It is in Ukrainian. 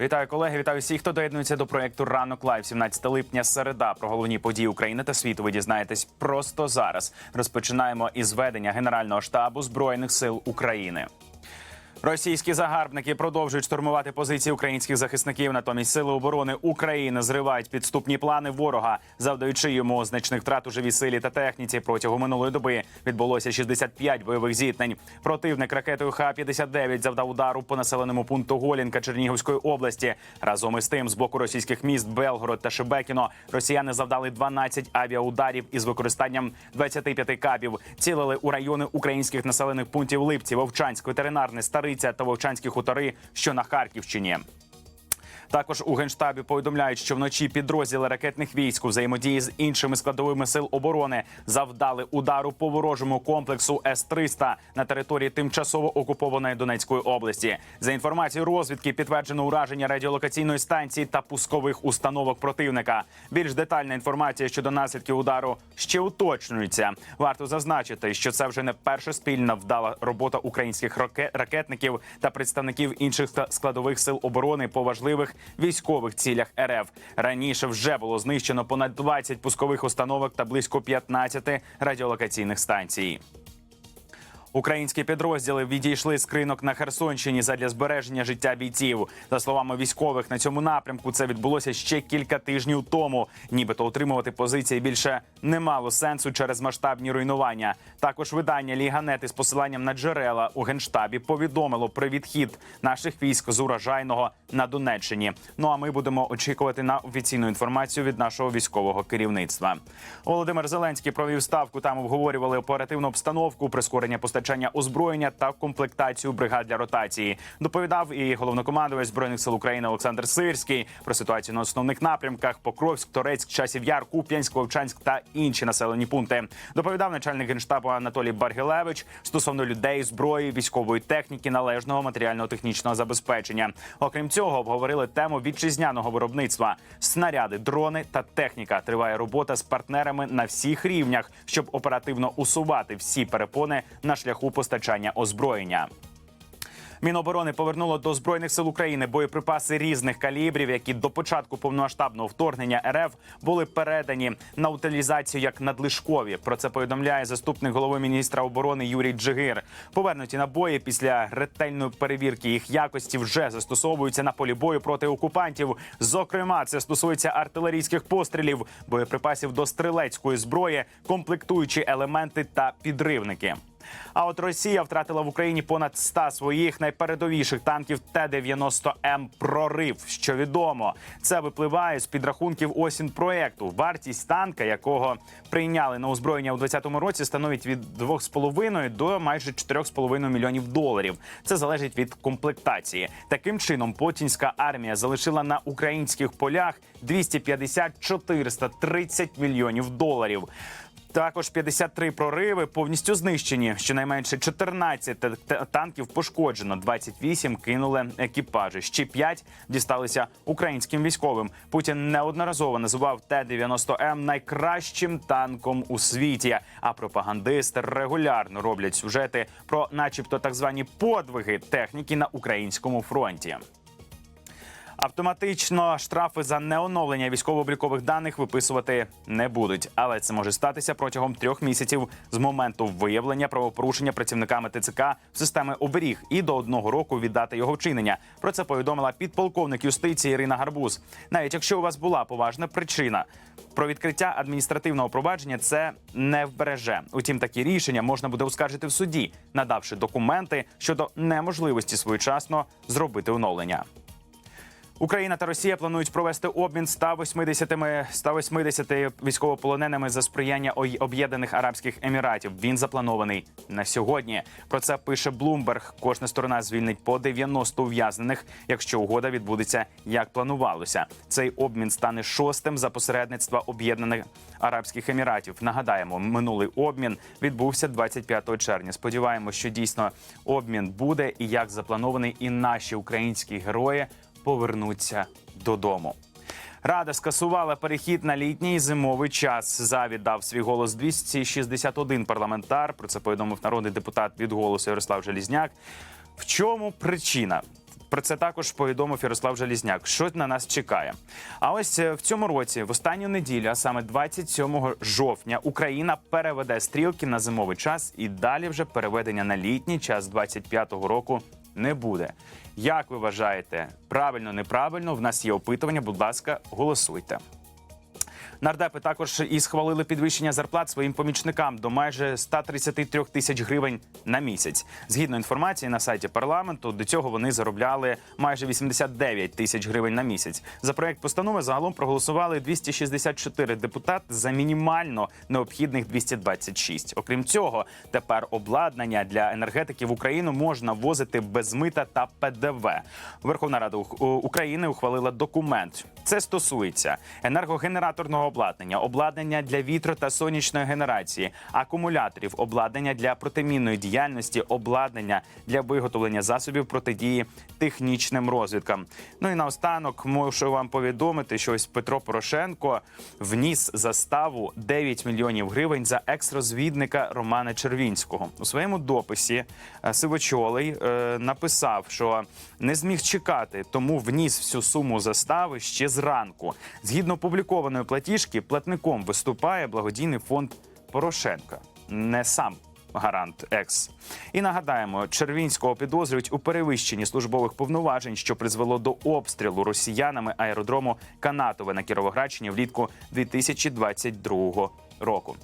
Вітаю колеги, вітаю всіх, хто доєднується до проекту Ранок Лайв 17 липня. Середа про головні події України та світу. Ви дізнаєтесь просто зараз. Розпочинаємо із ведення Генерального штабу збройних сил України. Російські загарбники продовжують штурмувати позиції українських захисників. Натомість сили оборони України зривають підступні плани ворога, завдаючи йому значних втрат у живій силі та техніці. Протягом минулої доби відбулося 65 бойових зіткнень. Противник ракетою Х-59 завдав удару по населеному пункту Голінка Чернігівської області. Разом із тим, з боку російських міст Белгород та Шебекіно росіяни завдали 12 авіаударів із використанням 25 кабів. Цілили у райони українських населених пунктів Липці, Вовчанськ, ветеринарне, Стариця та Вовчанські хутори, що на Харківщині. Також у генштабі повідомляють, що вночі підрозділи ракетних військ у взаємодії з іншими складовими сил оборони завдали удару по ворожому комплексу С-300 на території тимчасово окупованої Донецької області. За інформацією розвідки, підтверджено ураження радіолокаційної станції та пускових установок противника. Більш детальна інформація щодо наслідків удару ще уточнюється. Варто зазначити, що це вже не перша спільна вдала робота українських раке- ракетників та представників інших складових сил оборони по важливих військових цілях РФ. Раніше вже було знищено понад 20 пускових установок та близько 15 радіолокаційних станцій. Українські підрозділи відійшли з кринок на Херсонщині задля збереження життя бійців. За словами військових, на цьому напрямку це відбулося ще кілька тижнів тому. Нібито утримувати позиції більше не мало сенсу через масштабні руйнування. Також видання Ліганет із посиланням на джерела у генштабі повідомило про відхід наших військ з урожайного на Донеччині. Ну а ми будемо очікувати на офіційну інформацію від нашого військового керівництва. Володимир Зеленський провів ставку. Там обговорювали оперативну обстановку, прискорення постачання озброєння та комплектацію бригад для ротації. Доповідав і головнокомандувач збройних сил України Олександр Сирський про ситуацію на основних напрямках: Покровськ, Торецьк, Часів Яр, Куп'янськ, Вовчанськ та інші населені пункти. Доповідав начальник генштабу Анатолій Баргілевич стосовно людей, зброї, військової техніки, належного матеріально-технічного забезпечення. Окрім цього, обговорили тему вітчизняного виробництва: снаряди, дрони та техніка. Триває робота з партнерами на всіх рівнях, щоб оперативно усувати всі перепони на шляху постачання озброєння. Міноборони повернуло до збройних сил України боєприпаси різних калібрів, які до початку повномасштабного вторгнення РФ були передані на утилізацію як надлишкові. Про це повідомляє заступник голови міністра оборони Юрій Джигир. Повернуті набої після ретельної перевірки їх якості вже застосовуються на полі бою проти окупантів. Зокрема, це стосується артилерійських пострілів, боєприпасів до стрілецької зброї, комплектуючі елементи та підривники. А от Росія втратила в Україні понад 100 своїх найпередовіших танків Т-90М прорив. Що відомо, це випливає з підрахунків осінь проекту. Вартість танка, якого прийняли на озброєння у 2020 році, становить від 2,5 до майже 4,5 мільйонів доларів. Це залежить від комплектації. Таким чином, потінська армія залишила на українських полях 250-430 мільйонів доларів. Також 53 прориви повністю знищені. Щонайменше 14 та- та- танків пошкоджено. 28 кинули екіпажі. Ще 5 дісталися українським військовим. Путін неодноразово називав Т-90М найкращим танком у світі. А пропагандисти регулярно роблять сюжети про, начебто, так звані подвиги техніки на українському фронті. Автоматично штрафи за неоновлення військово-облікових даних виписувати не будуть, але це може статися протягом трьох місяців з моменту виявлення правопорушення працівниками ТЦК в системи оберіг і до одного року від дати його вчинення. Про це повідомила підполковник юстиції Ірина Гарбуз. Навіть якщо у вас була поважна причина. Про відкриття адміністративного провадження це не вбереже. Утім, такі рішення можна буде оскаржити в суді, надавши документи щодо неможливості своєчасно зробити оновлення. Україна та Росія планують провести обмін 180 180 військовополоненими за сприяння Об'єднаних Арабських Еміратів. Він запланований на сьогодні. Про це пише Блумберг. Кожна сторона звільнить по 90 ув'язнених, якщо угода відбудеться як планувалося. Цей обмін стане шостим за посередництва Об'єднаних Арабських Еміратів. Нагадаємо, минулий обмін відбувся 25 червня. Сподіваємося, що дійсно обмін буде і як запланований, і наші українські герої повернуться додому. Рада скасувала перехід на літній і зимовий час. За віддав свій голос 261 парламентар. Про це повідомив народний депутат від голосу Ярослав Желізняк. В чому причина? Про це також повідомив Ярослав Желізняк. Що на нас чекає? А ось е, в цьому році, в останню неділю, а саме 27 жовтня, Україна переведе стрілки на зимовий час і далі вже переведення на літній час 25-го року не буде. Як ви вважаєте, правильно, неправильно? В нас є опитування. Будь ласка, голосуйте. Нардепи також і схвалили підвищення зарплат своїм помічникам до майже 133 тисяч гривень на місяць. Згідно інформації на сайті парламенту, до цього вони заробляли майже 89 тисяч гривень на місяць. За проект постанови загалом проголосували 264 депутати за мінімально необхідних 226. Окрім цього, тепер обладнання для енергетики в Україну можна ввозити без мита та ПДВ. Верховна Рада України ухвалила документ. Це стосується енергогенераторного обладнання, обладнання для вітро та сонячної генерації, акумуляторів, обладнання для протимінної діяльності, обладнання для виготовлення засобів протидії технічним розвідкам. Ну і наостанок можу вам повідомити, що ось Петро Порошенко вніс заставу 9 мільйонів гривень за екс-розвідника Романа Червінського у своєму дописі. е, Сивочолий е, написав, що не зміг чекати, тому вніс всю суму застави ще зранку. Згідно опублікованої платіжки, платником виступає благодійний фонд Порошенка, не сам. Гарант Екс. І нагадаємо, Червінського підозрюють у перевищенні службових повноважень, що призвело до обстрілу росіянами аеродрому Канатове на Кіровоградщині влітку 2022 року.